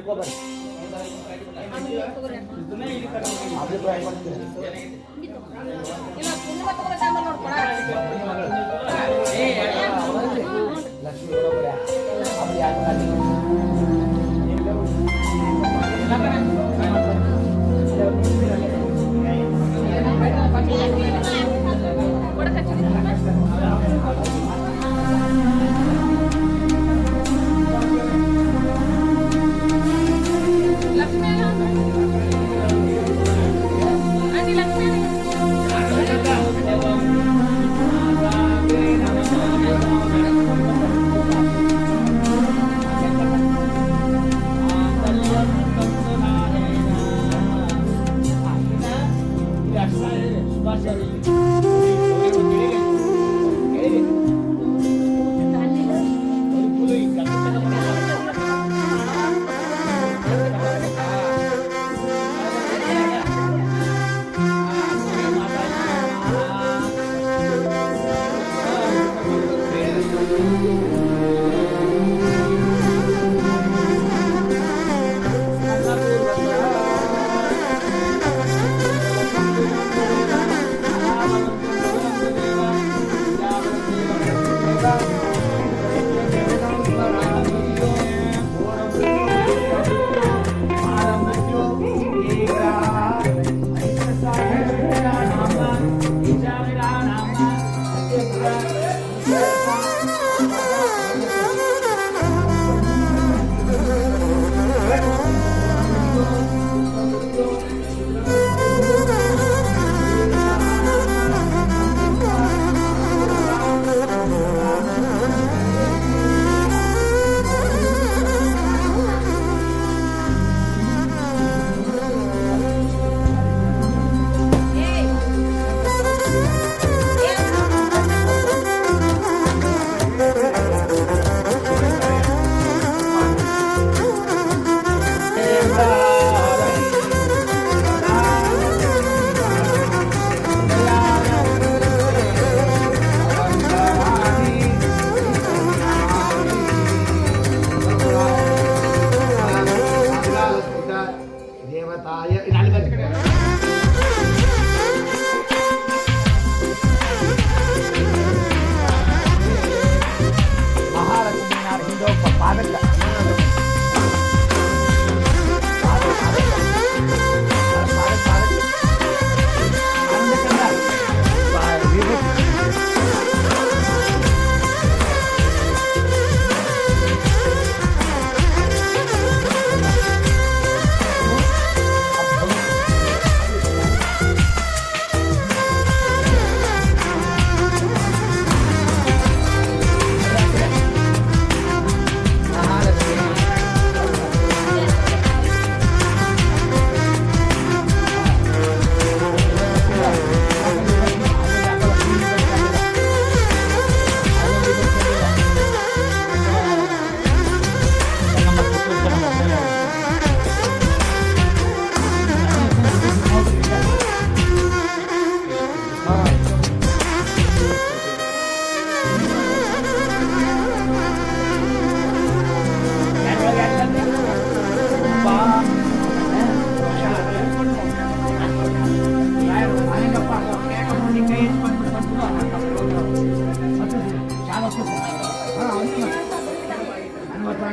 ಹಿಡ್ಕೊಬರ್ರಿ ಅಭಿಪ್ರಾಯ ಮಾಡ್ತೀನಿ Yeah.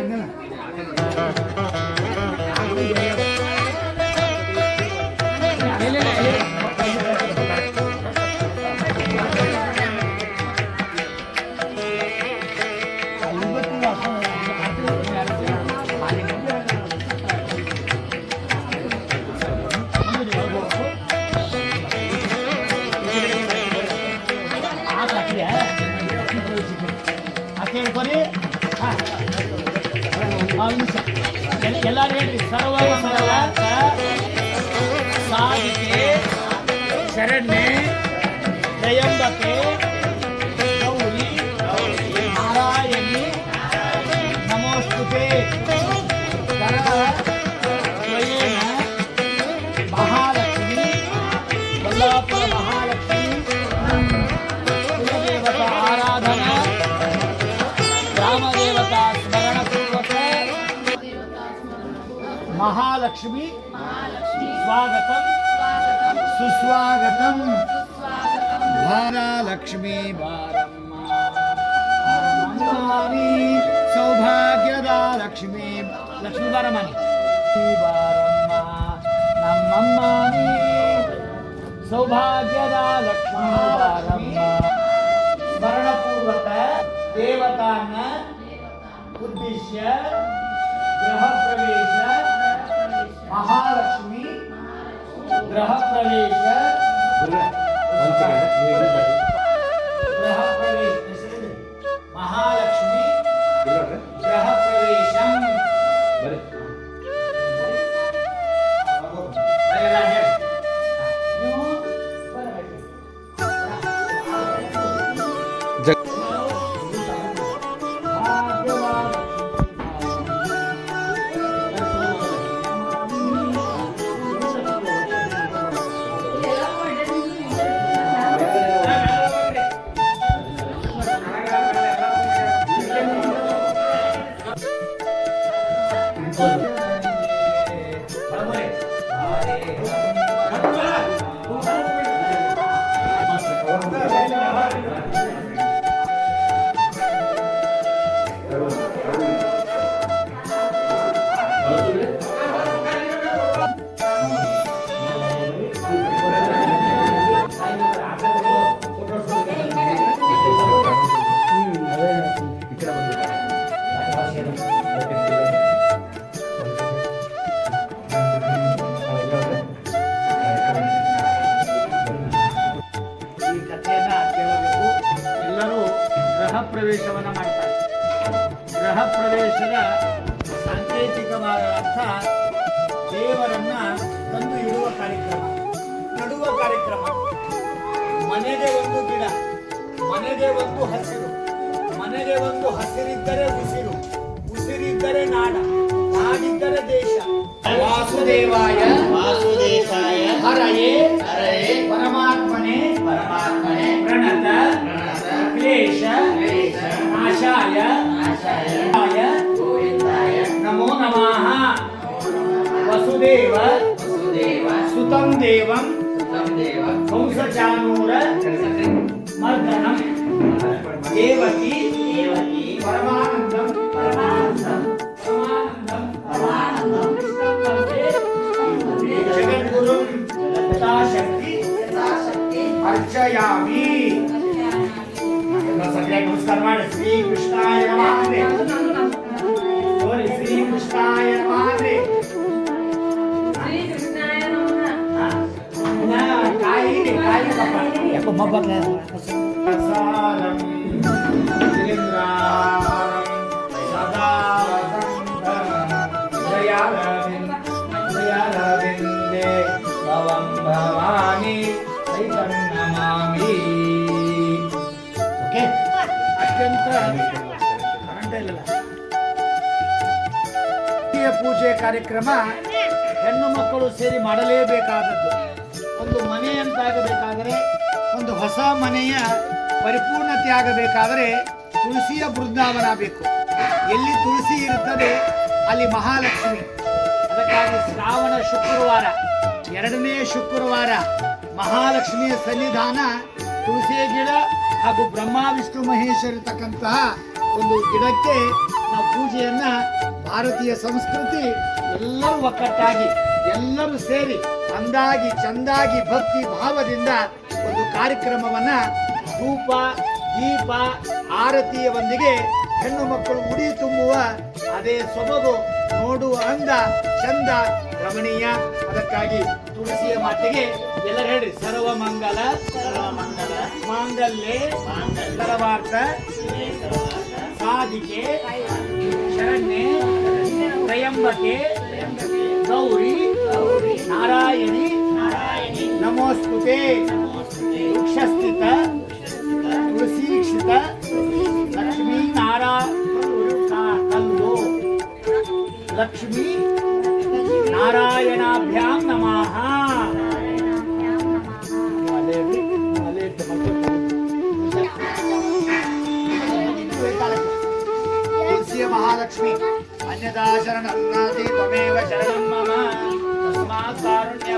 있는 लक्ष्मी स्वागत सुस्वागत लक्ष्मी बारम्मानी सौभाग्यदा लक्ष्मी लक्ष्मी बारम्मानी बारम्मानी सौभाग्यदा लक्ष्मी बारम्मा स्मरणपूर्वक देवतान्न उद्दिश्य ಮಹಾಲಕ್ಷ್ಮಿ ಗೃಹ ಪ್ರವೇಶ ಗೃಹ ಪ್ರವೇಶ ಈ ಸಾಂಕೇತಿಕವಾದ ಅರ್ಥ ದೇವರನ್ನ ತಂದು ಇಡುವ ಕಾರ್ಯಕ್ರಮ ನಡುವ ಕಾರ್ಯಕ್ರಮ. ಮನೆಗೆ ಒಂದು ಗಿಡ ಮನೆಗೆ ಒಂದು ಹಸಿರು ಮನೆಗೆ ಒಂದು ಹಸಿರಿದ್ದರೆ ಉಸಿರು ಉಸಿರಿದ್ದರೆ ನಾಡ ನಾಡಿದ್ದರೆ ದೇಶ. ವಾಸುದೇವಾಯ ವಾಸುದೇವಾಯ ಹರಯೇ ಹರಯೇ. ಪರಮಾತ್ಮನೇ ಪರಮಾತ್ಮನೇ. ಪ್ರಣತ ಪ್ರಣತ. ಕ್ಲೇಶ ಕ್ಲೇಶ. ನಾಶಾಯ वसुदेव सुतं देवं। कंसचानूर मर्दनं। देवकी। परमानन्दं। परमानन्दं। परमानन्दं। जगद्गुरुं। यथाशक्ति। अर्चयामि। सगळ्या नमस्कार माड श्री कृष्णाय महादेव ಪೂಜೆ ಕಾರ್ಯಕ್ರಮ ಹೆಣ್ಣು ಮಕ್ಕಳು ಸೇರಿ ಮಾಡಲೇಬೇಕಾದದ್ದು ಒಂದು ಮನೆ ಅಂತಾಗಬೇಕಾದರೆ, ಒಂದು ಹೊಸ ಮನೆಯ ಪರಿಪೂರ್ಣತೆ ಆಗಬೇಕಾದರೆ ತುಳಸಿಯ ಬೃಂದಾವನ ಬೇಕು. ಎಲ್ಲಿ ತುಳಸಿ ಇರುತ್ತದೆ? ಅಲ್ಲಿ ಮಹಾಲಕ್ಷ್ಮಿ. ಅದಕ್ಕಾಗಿ ಶ್ರಾವಣ ಶುಕ್ರವಾರ, ಎರಡನೇ ಶುಕ್ರವಾರ ಮಹಾಲಕ್ಷ್ಮಿಯ ಸನ್ನಿಧಾನ ತುಳಸಿಯ ಗಿಡ ಹಾಗೂ ಬ್ರಹ್ಮ, ವಿಷ್ಣು, ಮಹೇಶ್ ಇರತಕ್ಕಂತಹ ಒಂದು ಗಿಡಕ್ಕೆ ನಾವು ಪೂಜೆಯನ್ನ ಭಾರತೀಯ ಸಂಸ್ಕೃತಿ ಎಲ್ಲರೂ ಒಕ್ಕಟ್ಟಾಗಿ ಎಲ್ಲರೂ ಸೇರಿ ಅಂದಾಗಿ ಚಂದಾಗಿ ಭಕ್ತಿ ಭಾವದಿಂದ ಒಂದು ಕಾರ್ಯಕ್ರಮವನ್ನ ಧೂಪ ದೀಪ ಆರತಿಯವೊಂದಿಗೆ ಹೆಣ್ಣು ಮಕ್ಕಳು ಉಡಿ ತುಂಬುವ ಅದೇ ಸೊಬಗು ನೋಡುವ ಅಂದ ಚಂದ ರಮಣೀಯ. ಅದಕ್ಕಾಗಿ ತುಳಸಿಯ ಮಾತಿಗೆ ಎಲ್ಲ ಹೇಳ್ರಿ. ಸರ್ವ ಮಂಗಲ ಮಂಗಲ ಮಾಂಗಲ್ಯ ಸರ್ವಾರ್ಥ ಸಾಧಿಕೆ ಶರಣ್ಯ ತ್ರಯಂಬಕೆ ಗೌರಿ ನಾರಾಯಣಿ ನಾರಾಯಣಿ ನಮೋಸ್ತುತೆ ನಮೋಸ್ತುತೆ ವೃಕ್ಷಸ್ಥಿತ ತುಳಸೀಕ್ಷಿತ ಲಕ್ಷ್ಮೀ ನಾರಾಯಣ ಕಲ್ಲು ಲಕ್ಷ್ಮೀ ನಾರಾಯಣಾಭ್ಯಾಂ ನಮಃ ಅಲ್ಲೇ ಇರ್ಲಿ, ಅಲ್ಲೇ ಇಟ್ಟು ಮತ್ತೆ ತುಳಸಿಯ ಮಹಾಲಕ್ಷ್ಮಿ కరుణాకారుణ్య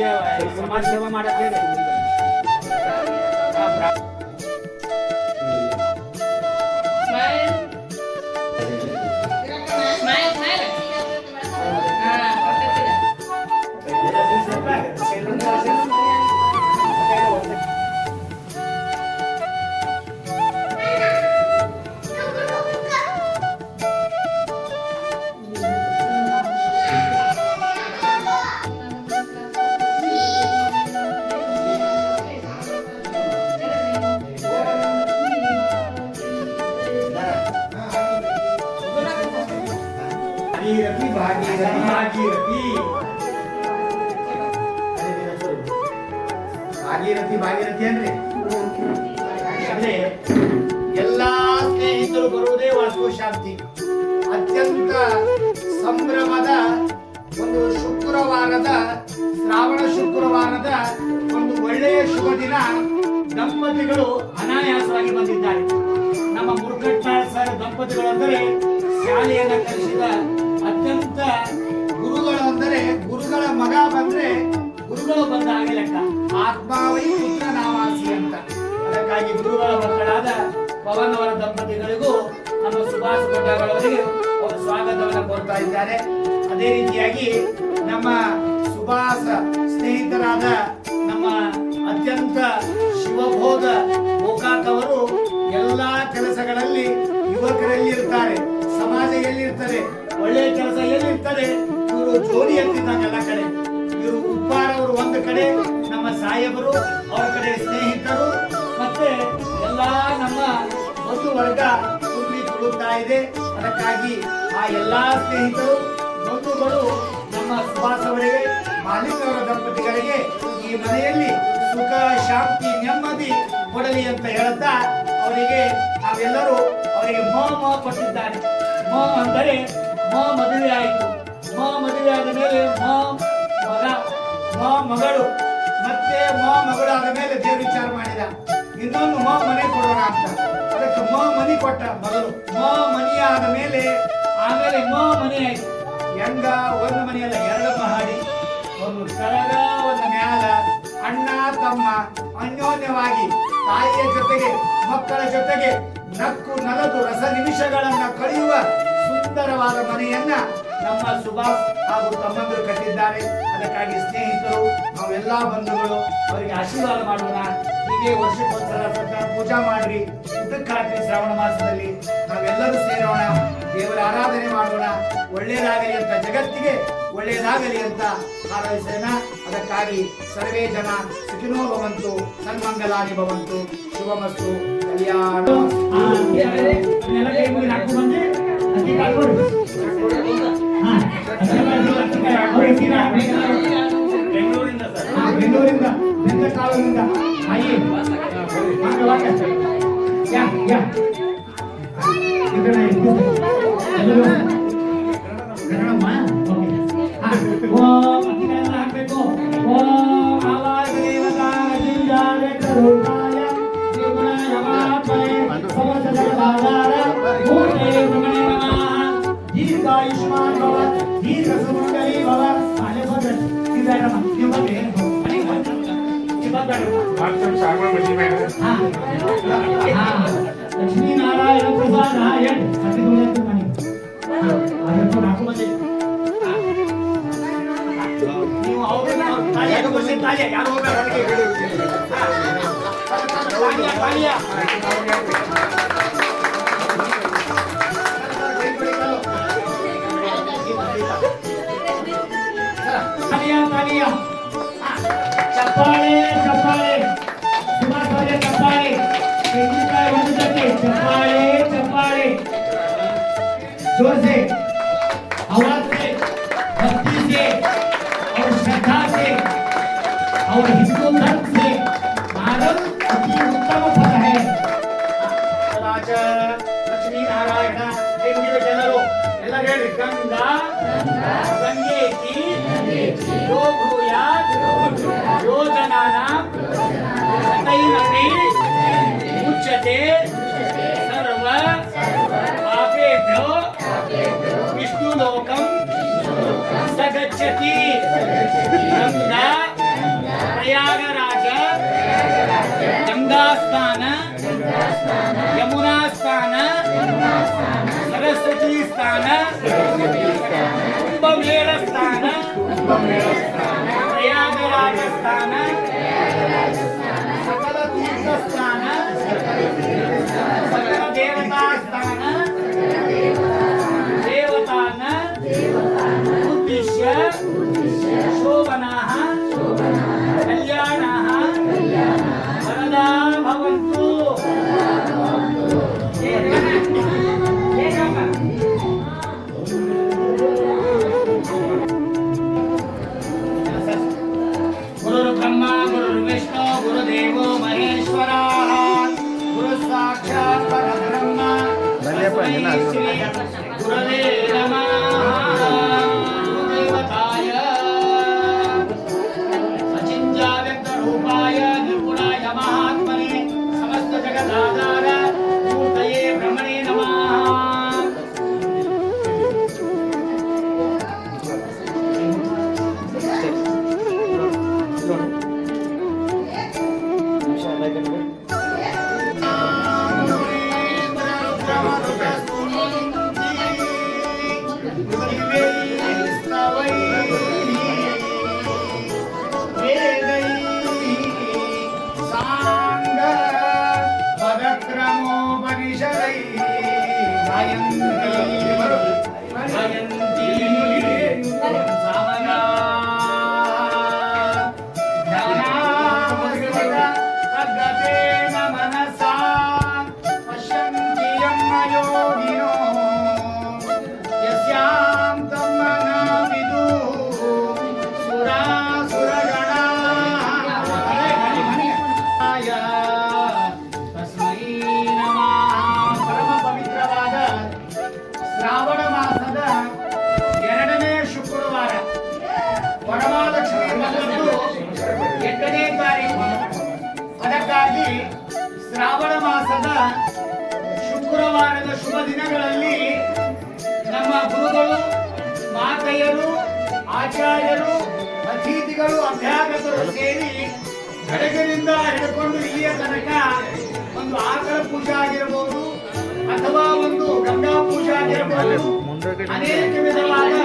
ಚಪ್ಪಾಳೆ ಹೀಗೆ ಸಮಾಜ ಭಾಗೀರಥಿ ಭಾಗೀರಥಿ ಅಂದ್ರೆ ಅಂದ್ರೆ ಎಲ್ಲಾ ಸ್ನೇಹಿತರು ಬರುವುದೇ ವಾಸ್ತು ಶಾಂತಿ ಅತ್ಯಂತ ಸಂಭ್ರಮದ ಒಂದು ಶುಕ್ರವಾರದ, ಶ್ರಾವಣ ಶುಕ್ರವಾರದ ಒಂದು ಒಳ್ಳೆಯ ಶುಭ ದಿನ ದಂಪತಿಗಳು ಅನಾಯಾಸವಾಗಿ ಬಂದಿದ್ದಾರೆ. ನಮ್ಮ ಮುರುಘಟ್ಟ ಸರ್ ದಂಪತಿಗಳು ಅಂದರೆ ಶಾಲೆಯನ್ನು ಕಲಿಸಿದ ಅತ್ಯಂತ ಗುರುಗಳು ಅಂದರೆ ಗುರುಗಳ ಮಗ ಬಂದ್ರೆ ಗುರುಗಳು ಬಂದ ಹಾಗೆ ಆತ್ಮಾವೈ ಪುತ್ರ ಅಂತ. ಅದಕ್ಕಾಗಿ ಗುರುಗಳ ಮಕ್ಕಳಾದ ಪವನ್ ಅವರ ದಂಪತಿಗಳಿಗೂ ನಮ್ಮ ಸುಭಾಷ್ ಕೊಟ್ಟಾಗಳವರಿಗೆ ಅವರು ಸ್ವಾಗತವನ್ನು ಕೊಡ್ತಾ ಇದ್ದಾರೆ. ಅದೇ ರೀತಿಯಾಗಿ ನಮ್ಮ ಸುಭಾಷ ಸ್ನೇಹಿತರಾದ ನಮ್ಮ ಅತ್ಯಂತ ಶಿವಭೋಗ ಗೋಕಾಕ್ ಅವರು ಎಲ್ಲಾ ಕೆಲಸಗಳಲ್ಲಿ ಯುವಕರಲ್ಲಿ ಇರ್ತಾರೆ ಸಮಾಜ ಎಲ್ಲಿರ್ತಾರೆ ಒಳ್ಳೆಯ ಕೆಲಸ ಎಲ್ಲಿರ್ತಾರೆ ಇವರು ಜೋಡಿ ಎತ್ತಿದ್ದಾನೆ ಎಲ್ಲ ಕಡೆ. ಇವರು ಉಪ್ಪಾರವರು ಒಂದು ಕಡೆ ಸಾಹೇಬರು, ಅವರ ಕಡೆ ಸ್ನೇಹಿತರು, ಮತ್ತೆ ಎಲ್ಲ ನಮ್ಮ ಒಂದು ವರ್ಗ ತುಂಬಿ ತುಳುತ್ತಾ ಇದೆ. ಅದಕ್ಕಾಗಿ ಆ ಎಲ್ಲಾ ಸ್ನೇಹಿತರು, ಬಂಧುಗಳು, ನಮ್ಮ ಸುಭಾಷ್ ಅವರಿಗೆ ಮಾಲೀಕರ ದಂಪತಿಗಳಿಗೆ ಈ ಮನೆಯಲ್ಲಿ ಸುಖ, ಶಾಂತಿ, ನೆಮ್ಮದಿ ಕೊಡಲಿ ಅಂತ ಹೇಳುತ್ತಾ ಅವರಿಗೆ ನಾವೆಲ್ಲರೂ ಅವರಿಗೆ ಮೋ ಮೋ ಕೊಟ್ಟಿದ್ದಾರೆ ಮೋ ಅಂದರೆ ಮೋ ಮದುವೆ ಆಯಿತು ಮೋ ಮದುವೆ ಆದ ಮೇಲೆ ಮೋ ಮಗ, ಮೋ ಮಗಳು ಮ ಮಗಳು ಆದ ಮೇಲೆ ದೇವ್ರ ವಿಚಾರ ಮಾಡಿದ. ಇನ್ನೊಂದು ಮ ಮನೆ ಕೊಡೋಣ ಅಂತ. ಅದಕ್ಕೆ ಮ ಮನಿ ಕೊಟ್ಟ ಮಗಳು. ಮ ಮನಿ ಆದ ಮೇಲೆ, ಆಮೇಲೆ ಮ ಮನಿ ಆಯ್ತು. ಹೆಂಗ? ಒಂದು ಮನೆಯಲ್ಲ ಎರಡು ಮಹಡಿ, ಒಂದು ಕೆಳಗ ಒಂದು ಮ್ಯಾಲ. ಅಣ್ಣ, ತಮ್ಮ ಅನ್ಯೋನ್ಯವಾಗಿ ತಾಯಿಯ ಜೊತೆಗೆ, ಮಕ್ಕಳ ಜೊತೆಗೆ ನಕ್ಕು ನಲದು ರಸ ನಿಮಿಷಗಳನ್ನ ಕಳೆಯುವ ಸುಂದರವಾದ ಮನೆಯನ್ನ ನಮ್ಮ ಸುಭಾಷ್ ಹಾಗೂ ತಮ್ಮಂದರು ಕಟ್ಟಿದ್ದಾರೆ ಅದಕ್ಕಾಗಿ ಸ್ನೇಹಿತರು ನಾವೆಲ್ಲ ಬಂಧುಗಳು ಅವರಿಗೆ ಆಶೀರ್ವಾದ ಮಾಡೋಣ ಹೀಗೆ ವರ್ಷಕ್ಕೊಂದ್ಸಲ ಸತ ಪೂಜಾ ಮಾಡ್ರಿ ಉದ್ದಕ್ಕಾಗಿ ಶ್ರಾವಣ ಮಾಸದಲ್ಲಿ ನಾವೆಲ್ಲರೂ ಸೇರೋಣ ದೇವರ ಆರಾಧನೆ ಮಾಡೋಣ ಒಳ್ಳೆಯದಾಗಲಿ ಅಂತ ಜಗತ್ತಿಗೆ ಒಳ್ಳೆಯದಾಗಲಿ ಅಂತ ಆರಾಧಿಸೋಣ ಅದಕ್ಕಾಗಿ ಸರ್ವೇ ಜನ ಸುಖಿನೋ ಭವಂತು ಸನ್ಮಂಗಲಾನಿ ಭವಂತು ಶುಭಮಸ್ತು ಕಲ್ಯಾಣ ಬೆಂಗಳೂರಿಂದ ಸರ್ ಬೆಂಗಳೂರಿಂದ ಬೆಂಗಳೂರಿಂದ ಅಯ್ಯೇ ವಾಕ, ವಾಕ. ಯಾ, ಯಾ. ಈ ನೀವು ಬಂದ್ರೆ ಹಾ. जोर से आवाज से भक्ति से और श्रद्धा से और हिंदू धर्म से मानव अति उत्तम फल है ರಾಜ ಲಕ್ಷ್ಮೀ ನಾರಾಯಣ ಎಂದಿನ ಜನರು ಎಲ್ಲ ಹೇಳಿ ಗಂಗ ಗಂಗೇತಿ ಯೋ ಭೂಯಾತ್ ಯೋಜನಾನ ಸತೈರಪಿ की गंगा प्रयागराज गंगा स्थान यमुना स्थान सरस्वती स्थान कुंभमेल स्थान, प्रयागराज स्थान सकल तीर्थ स्थान ದಿನಗಳಲ್ಲಿ ನಮ್ಮ ಗುರುಗಳು, ಮಾತೆಯರು, ಆಚಾರ್ಯರು, ಅತಿಥಿಗಳು ಅಭ್ಯಾಗತರು ಸೇರಿ ಬೆಳಗಿನಿಂದ ಹಿಡ್ಕೊಂಡು ಇಲ್ಲಿಯ ತನಕ ಒಂದು ಆಕಳ ಪೂಜೆ ಆಗಿರಬಹುದು ಅಥವಾ ಒಂದು ಗಂಗಾ ಪೂಜೆ ಆಗಿರಬಹುದು ಅನೇಕ ವಿಧವಾದ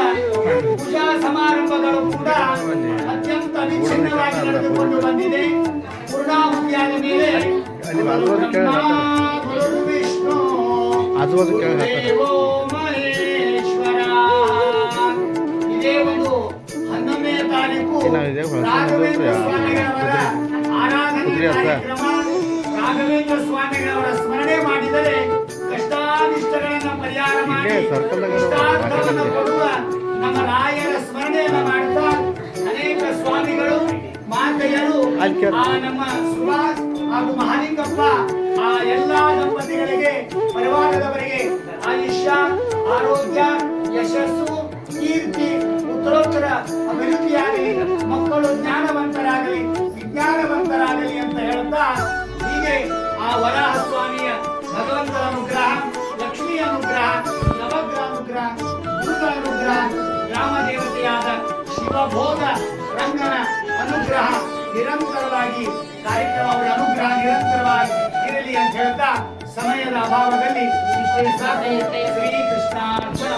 ಪೂಜಾ ಸಮಾರಂಭಗಳು ಕೂಡ ಅತ್ಯಂತ ವಿಚ್ಛಿನ್ನವಾಗಿ ನಡೆದುಕೊಂಡು ಬಂದಿದೆ. ಪೂರ್ಣಾಹುತಿಯಾದ ಮೇಲೆ ಆಜು ಬಾಜು ಕೆಳಗೆ ಹಾಕ್ತಾರೆ. ಏನಾಗಿದೆ? ರಾಘವೇಂದ್ರ ಸ್ವಾಮಿಗಳವರ ಆರಾಧನೆ ಕುದುರೆ ಹತ್ರ? ರಾಘವೇಂದ್ರ ಸ್ವಾಮಿಗಳವರ ಸ್ಮರಣೆ ಮಾಡಿದರೆ ಕಷ್ಟಾನಿಷ್ಟಗಳನ್ನ ಪರಿಹಾರ ಮಾಡಿ ಮಾತಾಡ್ತಿದ್ದೆ. ಕೊಡುವ ನಮ್ಮ ರಾಯರ ಸ್ಮರಣೆಯನ್ನ ಮಾಡುತ್ತಾ ಅನೇಕ ಸ್ವಾಮಿಗಳು ಮಾತೆಯರು ಅಲ್ಲಿ ಕೇಳು. ಆ ನಮ್ಮ ಸುಭಾಷ್ ಹಾಗೂ ಮಹಾಲಿಂಗಪ್ಪ ಆ ಎಲ್ಲಾ ದಂಪತಿಗಳಿಗೆ, ಪರಿವಾರದವರಿಗೆ ಆಯುಷ್ಯ, ಆರೋಗ್ಯ, ಯಶಸ್ಸು, ಕೀರ್ತಿ, ಉತ್ತರೋತ್ತರ ಅಭಿವೃದ್ಧಿಯಾಗಲಿ, ಮಕ್ಕಳು ಜ್ಞಾನವಂತರಾಗಲಿ, ವಿಜ್ಞಾನವಂತರಾಗಲಿ ಅಂತ ಹೇಳ್ತಾ ಹೀಗೆ ಆ ವರಾಹ ಸ್ವಾಮಿಯ ಭಗವಂತನ ಅನುಗ್ರಹ, ಲಕ್ಷ್ಮಿಯ ಅನುಗ್ರಹ, ನವಗ್ರಹ ಅನುಗ್ರಹ ಅನುಗ್ರಹ ಗ್ರಾಮ ದೇವತೆಯಾದ ಶಿವಭೋಗ ರಂಗನ ಅನುಗ್ರಹ. ನಿರಂತರವಾಗಿ ಕಾರ್ಯಕ್ರಮ ಅವರ ಅನುಗ್ರಹ ನಿರಂತರವಾಗಿ ಇರಲಿ ಅಂತ ಹೇಳ್ತಾ ಸಮಯದ ಅಭಾವದಲ್ಲಿ ಇಷ್ಟೇ ಸಾಕು Shrikrishna Arpana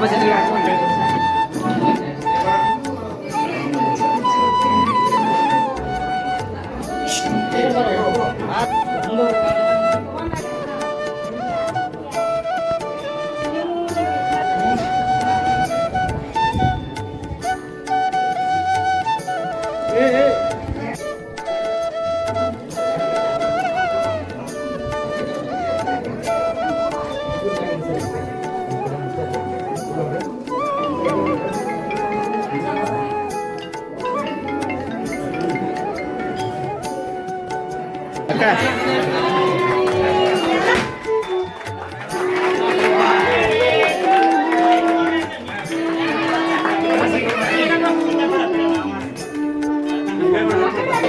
Buat jadi. Come on.